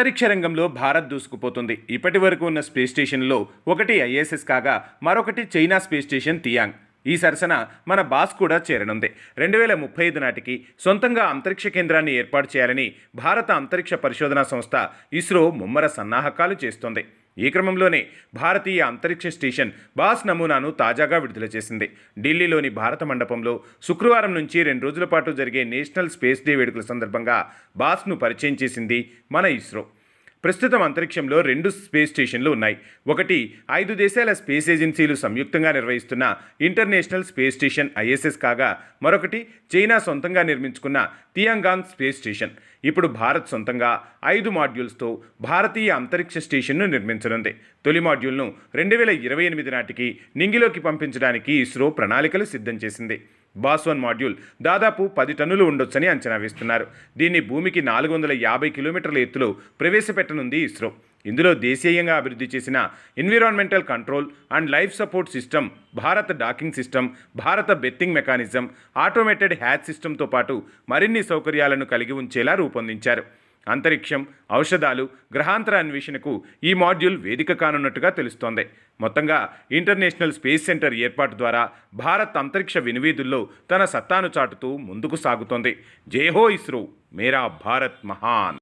అంతరిక్ష రంగంలో భారత్ దూసుకుపోతుంది. ఇప్పటి వరకు ఉన్న స్పేస్ స్టేషన్లో ఒకటి ఐఎస్ఎస్ కాగా మరొకటి చైనా స్పేస్ స్టేషన్ తియాంగ్. ఈ సరసన మన బాస్ కూడా చేరనుంది. రెండు వేల ముప్పై ఐదు నాటికి సొంతంగా అంతరిక్ష కేంద్రాన్ని ఏర్పాటు చేయాలని భారత అంతరిక్ష పరిశోధనా సంస్థ ఇస్రో ముమ్మర సన్నాహకాలు చేస్తోంది. ఈ క్రమంలోనే భారతీయ అంతరిక్ష స్టేషన్ బాస్ నమూనాను తాజాగా విడుదల చేసింది. ఢిల్లీలోని భారత మండపంలో శుక్రవారం నుంచి రెండు రోజుల పాటు జరిగే నేషనల్ స్పేస్ డే వేడుకల సందర్భంగా బాస్ను పరిచయం చేసింది మన ఇస్రో. ప్రస్తుతం అంతరిక్షంలో రెండు స్పేస్ స్టేషన్లు ఉన్నాయి. ఒకటి ఐదు దేశాల స్పేస్ ఏజెన్సీలు సంయుక్తంగా నిర్వహిస్తున్న ఇంటర్నేషనల్ స్పేస్ స్టేషన్ ఐఎస్ఎస్ కాగా మరొకటి చైనా సొంతంగా నిర్మించుకున్న తియాంగాంగ్ స్పేస్ స్టేషన్. ఇప్పుడు భారత్ సొంతంగా ఐదు మాడ్యూల్స్తో భారతీయ అంతరిక్ష స్టేషన్ను నిర్మించనుంది. తొలి మాడ్యూల్ను రెండు వేల ఇరవై ఎనిమిది నాటికి నింగిలోకి పంపించడానికి ఇస్రో ప్రణాళికలు సిద్ధం చేసింది. బాస్వన్ మాడ్యూల్ దాదాపు పది టన్నులు ఉండొచ్చని అంచనా వేస్తున్నారు. దీన్ని భూమికి నాలుగు వందల యాభై కిలోమీటర్ల ఎత్తులో ప్రవేశపెట్టనుంది ఇస్రో. ఇందులో దేశీయంగా అభివృద్ధి చేసిన environmental control and life support system భారత డాకింగ్ సిస్టమ్ భారత బెత్తింగ్ మెకానిజం ఆటోమేటెడ్ హ్యాచ్ సిస్టంతో పాటు మరిన్ని సౌకర్యాలను కలిగి ఉంచేలా రూపొందించారు. అంతరిక్షం ఔషధాలు గ్రహాంతర అన్వేషణకు ఈ మాడ్యూల్ వేదిక కానున్నట్టుగా తెలుస్తోంది. మొత్తంగా ఇంటర్నేషనల్ స్పేస్ సెంటర్ ఏర్పాటు ద్వారా భారత్ అంతరిక్ష వినివీధుల్లో తన సత్తాను చాటుతూ ముందుకు సాగుతోంది. జై ఇస్రో మేరా భారత్ మహాన్.